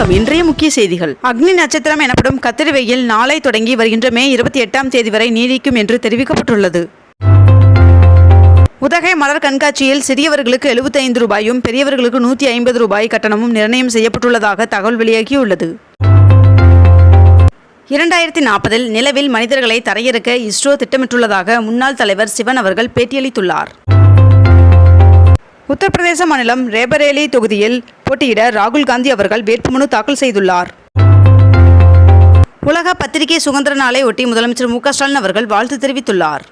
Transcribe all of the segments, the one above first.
வணக்கம். இன்றைய முக்கிய செய்திகள். அக்னி நட்சத்திரம் எனப்படும் கத்திரி வெயில் நாளை தொடங்கி வருகின்ற மே இருபத்தி எட்டாம் தேதி வரை நீடிக்கும் என்று தெரிவிக்கப்பட்டுள்ளது. உதகை மலர் கண்காட்சியில் சிறியவர்களுக்கு 75 ரூபாயும் பெரியவர்களுக்கு நூற்றி ஐம்பது ரூபாய் கட்டணமும் நிர்ணயம் செய்யப்பட்டுள்ளதாக தகவல் வெளியாகியுள்ளது. இரண்டாயிரத்தி நாற்பதில் நிலவில் மனிதர்களை தரையிறக்க இஸ்ரோ திட்டமிட்டுள்ளதாக முன்னாள் தலைவர் சிவன் அவர்கள் பேட்டியளித்துள்ளார். உத்தரப்பிரதேச மாநிலம் ரேபரேலி தொகுதியில் போட்டியிட ராகுல் காந்தி அவர்கள் வேட்புமனு தாக்கல் செய்துள்ளார். உலக பத்திரிகை சுதந்திர நாளை ஒட்டி முதலமைச்சர் மு ஸ்டாலின் அவர்கள் வாழ்த்து தெரிவித்துள்ளார்.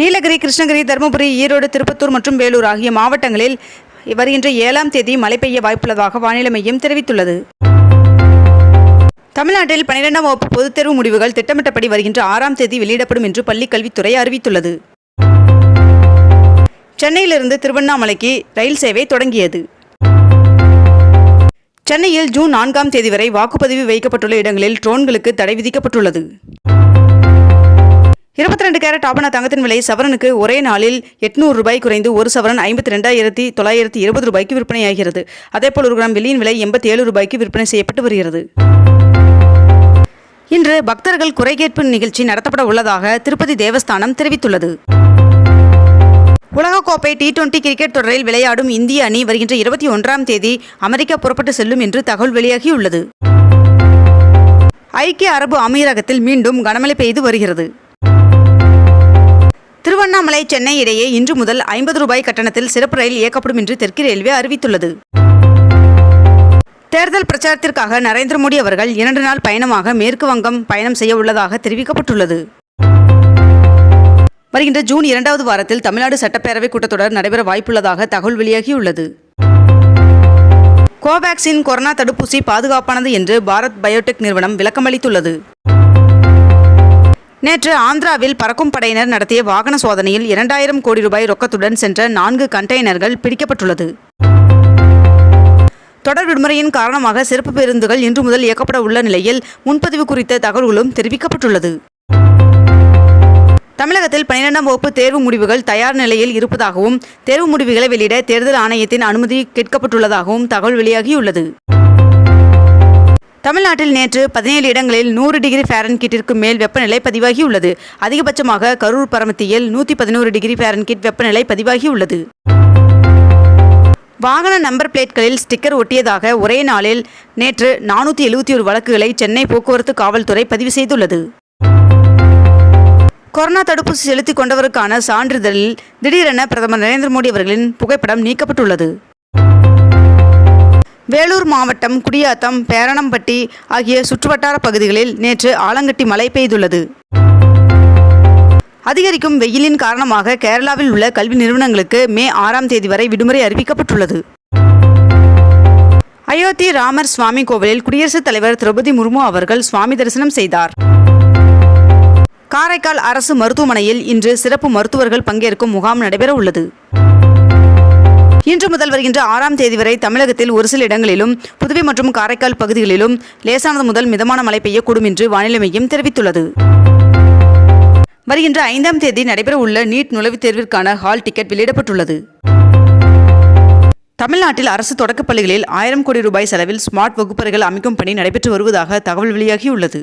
நீலகிரி கிருஷ்ணகிரி தருமபுரி ஈரோடு திருப்பத்தூர் மற்றும் வேலூர் ஆகிய மாவட்டங்களில் வருகின்ற ஏழாம் தேதி மழை பெய்ய வாய்ப்புள்ளதாக வானிலை மையம் தெரிவித்துள்ளது. தமிழ்நாட்டில் பன்னிரெண்டாம் வகுப்பு பொதுத் தேர்வு முடிவுகள் திட்டமிட்டபடி வருகின்ற ஆறாம் தேதி வெளியிடப்படும் என்று பள்ளிக் கல்வித்துறை அறிவித்துள்ளது. சென்னையிலிருந்து திருவண்ணாமலைக்கு ரயில் சேவை தொடங்கியது. சென்னையில் ஜூன் நான்காம் தேதி வரை வாக்குப்பதிவு வைக்கப்பட்டுள்ள இடங்களில் ட்ரோன்களுக்கு தடை விதிக்கப்பட்டுள்ளது. இருபத்தி ரெண்டு கேரட் ஆபண தங்கத்தின் விலை சவரனுக்கு ஒரே நாளில் எட்நூறு ரூபாய் குறைந்து ஒரு சவரன் ஐம்பத்தி ரெண்டாயிரத்தி தொள்ளாயிரத்தி இருபது ரூபாய்க்கு விற்பனையாகிறது. அதேபோல் ஒரு கிராம் வெள்ளியின் விலை எண்பத்தி ஏழு ரூபாய்க்கு விற்பனை செய்யப்பட்டு வருகிறது. இன்று பக்தர்கள் குறைகேட்பு நிகழ்ச்சி நடத்தப்பட உள்ளதாக திருப்பதி தேவஸ்தானம் தெரிவித்துள்ளது. உலகக்கோப்பை டி டுவெண்டி கிரிக்கெட் தொடரில் விளையாடும் இந்திய அணி வருகின்ற இருபத்தி ஒன்றாம் தேதி அமெரிக்கா புறப்பட்டு செல்லும் என்று தகவல் வெளியாகியுள்ளது. ஐக்கிய அரபு அமீரகத்தில் மீண்டும் கனமழை பெய்து வருகிறது. திருவண்ணாமலை சென்னை இடையே இன்று முதல் ஐம்பது ரூபாய் கட்டணத்தில் சிறப்பு ரயில் இயக்கப்படும் என்று தெற்கு ரயில்வே அறிவித்துள்ளது. தேர்தல் பிரச்சாரத்திற்காக நரேந்திர மோடி அவர்கள் இரண்டு நாள் பயணமாக மேற்கு வங்கம் பயணம் செய்ய உள்ளதாக தெரிவிக்கப்பட்டுள்ளது. வருகின்ற ஜூன் இரண்டாவது வாரத்தில் தமிழ்நாடு சட்டப்பேரவை கூட்டத்தொடர் நடைபெற வாய்ப்புள்ளதாக தகவல் வெளியாகியுள்ளது. கோவேக்சின் கொரோனா தடுப்பூசி பாதுகாப்பானது என்று பாரத் பயோடெக் நிறுவனம் விளக்கமளித்துள்ளது. நேற்று ஆந்திராவில் பறக்கும் படையினர் நடத்திய வாகன சோதனையில் இரண்டாயிரம் கோடி ரூபாய் ரொக்கத்துடன் சென்ற நான்கு கண்டெய்னர்கள் பிடிக்கப்பட்டுள்ளது. தொடர் விடுமுறையின் காரணமாக சிறப்பு பேருந்துகள் இன்று முதல் இயக்கப்பட உள்ள நிலையில் முன்பதிவு குறித்த தகவல்களும் தெரிவிக்கப்பட்டுள்ளது. தமிழகத்தில் பன்னிரெண்டாம் வகுப்பு தேர்வு முடிவுகள் தயார் நிலையில் இருப்பதாகவும் தேர்வு முடிவுகளை வெளியிட தேர்தல் ஆணையத்தின் அனுமதி கேட்கப்பட்டுள்ளதாகவும் தகவல் வெளியாகியுள்ளது. தமிழ்நாட்டில் நேற்று பதினேழு இடங்களில் நூறு டிகிரி ஃபேரன்கிட்டிற்கு மேல் வெப்பநிலை பதிவாகியுள்ளது. அதிகபட்சமாக கரூர் பரமத்தியில் நூற்றி பதினோரு டிகிரி ஃபேரன்கிட் வெப்பநிலை பதிவாகியுள்ளது. வாகன நம்பர் பிளேட்களில் ஸ்டிக்கர் ஒட்டியதாக ஒரே நாளில் நேற்று நானூற்றி எழுபத்தி ஒரு வழக்குகளை சென்னை போக்குவரத்து காவல்துறை பதிவு செய்துள்ளது. கொரோனா தடுப்பூசி செலுத்திக் கொண்டவருக்கான சான்றிதழில் திடீரென பிரதமர் நரேந்திர மோடி அவர்களின் புகைப்படம் நீக்கப்பட்டுள்ளது. வேலூர் மாவட்டம் குடியாத்தம் பேரணம்பட்டி ஆகிய சுற்றுவட்டார பகுதிகளில் நேற்று ஆலங்கட்டி மழை பெய்துள்ளது. அதிகரிக்கும் வெயிலின் காரணமாக கேரளாவில் உள்ள கல்வி நிறுவனங்களுக்கு மே ஆறாம் தேதி வரை விடுமுறை அறிவிக்கப்பட்டுள்ளது. அயோத்தி ராமர் சுவாமி கோவிலில் குடியரசுத் தலைவர் திரௌபதி முர்மு அவர்கள் சுவாமி தரிசனம் செய்தார். காரைக்கால் அரசு மருத்துவமனையில் இன்று சிறப்பு மருத்துவர்கள் பங்கேற்கும் முகாம் நடைபெற உள்ளது. இன்று முதல் வருகின்ற ஆறாம் தேதி வரை தமிழகத்தில் ஒரு சில இடங்களிலும் புதுவை மற்றும் காரைக்கால் பகுதிகளிலும் லேசானது முதல் மிதமான மழை பெய்யக்கூடும் என்று வானிலை மையம் தெரிவித்துள்ளது. வருகின்ற ஐந்தாம் தேதி நடைபெற உள்ள நீட் நுழைவுத் தேர்விற்கான ஹால் டிக்கெட் வெளியிடப்பட்டுள்ளது. தமிழ்நாட்டில் அரசு தொடக்கப் பள்ளிகளில் ஆயிரம் கோடி ரூபாய் செலவில் ஸ்மார்ட் வகுப்பறைகள் அமைக்கும் பணி நடைபெற்று வருவதாக தகவல் வெளியாகியுள்ளது.